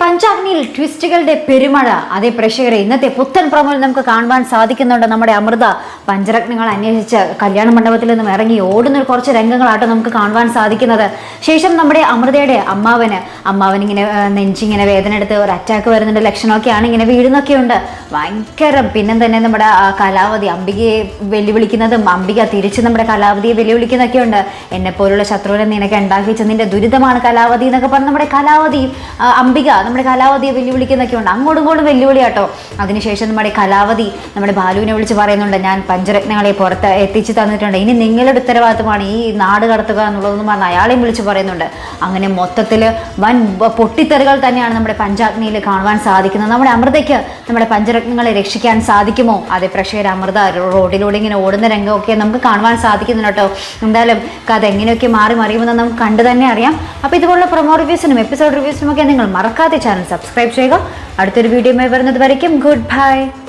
പഞ്ചാഗ്നിയിൽ ട്വിസ്റ്റുകളുടെ പെരുമഴ. അതേ പ്രേക്ഷകരെ ഇന്നത്തെ പുത്തൻ പ്രമോയിൽ നമുക്ക് കാണുവാൻ സാധിക്കുന്നുണ്ട് നമ്മുടെ അമൃത. പഞ്ചരത്നങ്ങൾ അന്വേഷിച്ച് കല്യാണ മണ്ഡപത്തിൽ നിന്നും ഇറങ്ങി ഓടുന്ന കുറച്ച് രംഗങ്ങളാട്ടോ നമുക്ക് കാണുവാൻ സാധിക്കുന്നത്. ശേഷം നമ്മുടെ അമൃതയുടെ അമ്മാവന്. അമ്മാവൻ ഇങ്ങനെ നെഞ്ചിങ്ങനെ വേദന എടുത്ത് ഒരു അറ്റാക്ക് വരുന്നുണ്ട്. ലക്ഷണമൊക്കെയാണ് ഇങ്ങനെ വീഴുന്നൊക്കെ ഉണ്ട് ഭയങ്കരം. പിന്നെ തന്നെ നമ്മുടെ കലാവതി അംബികയെ വെല്ലുവിളിക്കുന്നതും അംബിക തിരിച്ച് നമ്മുടെ കലാവതിയെ വെല്ലുവിളിക്കുന്നതൊക്കെ ഉണ്ട്. എന്നെ പോലുള്ള ശത്രുവിനെ നിനക്ക് ഉണ്ടാക്കിച്ചതിന്റെ ദുരിതമാണ് കലാവതി എന്നൊക്കെ പറഞ്ഞ് നമ്മുടെ കലാവതി അംബിക നമ്മുടെ കലാവതിയെ വെല്ലുവിളിക്കുന്നതൊക്കെ ഉണ്ട്. അങ്ങോട്ടും ഇങ്ങോട്ടും വെല്ലുവിളി കേട്ടോ അതിനുശേഷം നമ്മുടെ കലാവതി നമ്മുടെ ബാലുവിനെ വിളിച്ച് പറയുന്നുണ്ട് ഞാൻ പഞ്ചരത്നങ്ങളെ പുറത്ത് എത്തിച്ചു തന്നിട്ടുണ്ട്. ഇനി നിങ്ങളുടെ ഉത്തരവാദിത്തമാണ് ഈ നാട് കടത്തുക എന്നുള്ളതെന്ന് പറഞ്ഞ് അയാളെയും വിളിച്ച് പറയുന്നുണ്ട്. അങ്ങനെ മൊത്തത്തിൽ വൻ പൊട്ടിത്തെറികൾ തന്നെയാണ് നമ്മുടെ പഞ്ചാഗ്നിയിൽ കാണുവാൻ സാധിക്കുന്നത്. നമ്മുടെ അമൃതയ്ക്ക് നമ്മുടെ പഞ്ചരത്നങ്ങളെ രക്ഷിക്കാൻ സാധിക്കുമോ? അതേ പ്രേക്ഷകർ അമൃത റോഡിലൂടെ ഇങ്ങനെ ഓടുന്ന രംഗമൊക്കെ നമുക്ക് കാണുവാൻ സാധിക്കുന്നുണ്ടോ എന്തായാലും കഥ എങ്ങനെയൊക്കെ മാറി മറിയുമെന്ന് നമുക്ക് കണ്ടു തന്നെ അറിയാം. അപ്പോൾ ഇതുപോലുള്ള പ്രൊമോ റിവ്യൂസിനും എപ്പിസോഡ് റിവ്യൂസിനും ഒക്കെ നിങ്ങൾ മറക്കാതെ ചാനൽ സബ്സ്ക്രൈബ് ചെയ്യുക. അടുത്തൊരു വീഡിയോയുമായി വരുന്നത് വരയ്ക്കും. Good bye